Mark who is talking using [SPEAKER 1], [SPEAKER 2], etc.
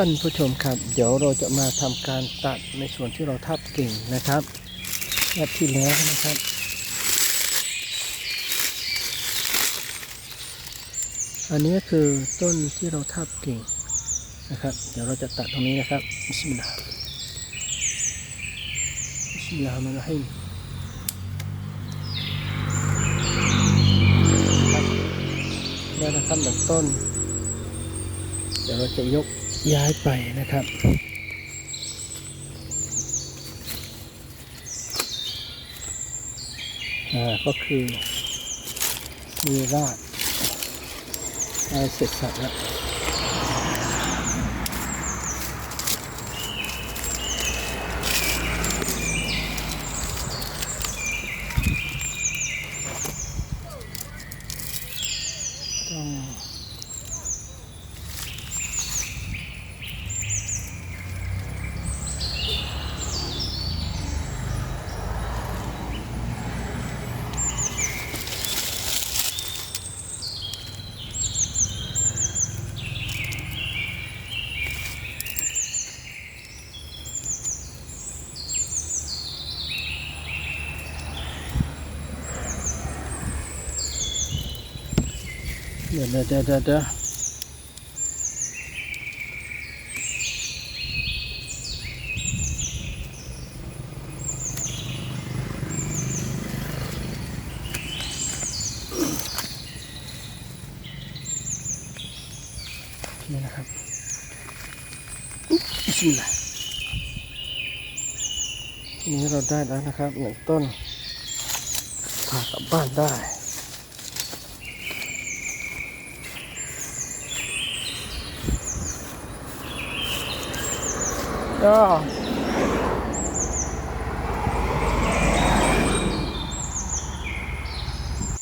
[SPEAKER 1] ท่านผู้ชมครับ เดี๋ยวเราจะมาทำการตัดในส่วนที่เราทับกิ่งนะครับแอดที่แล้วนะครับ อันนี้คือต้นที่เราทับกิ่งนะครับ เดี๋ยวเราจะตัดตรงนี้นะครับบิสมิลลาห์บิสมิลลาห์มานรหิมครับแล้วนะครับหนึ่งต้น เดี๋ยวเราจะยก ย้ายไปนะครับอ่าก็คือมีรากอะไรเสร็จสับแล้วต้อง เดี๋ยวเดี๋ยวเดี๋ยวเดี๋ยวนี่นะครับอุ๊บบิสมิลลาห์ทีนี้เราได้แล้วนะครับหนึ่งต้นพากลับบ้านได้ ก็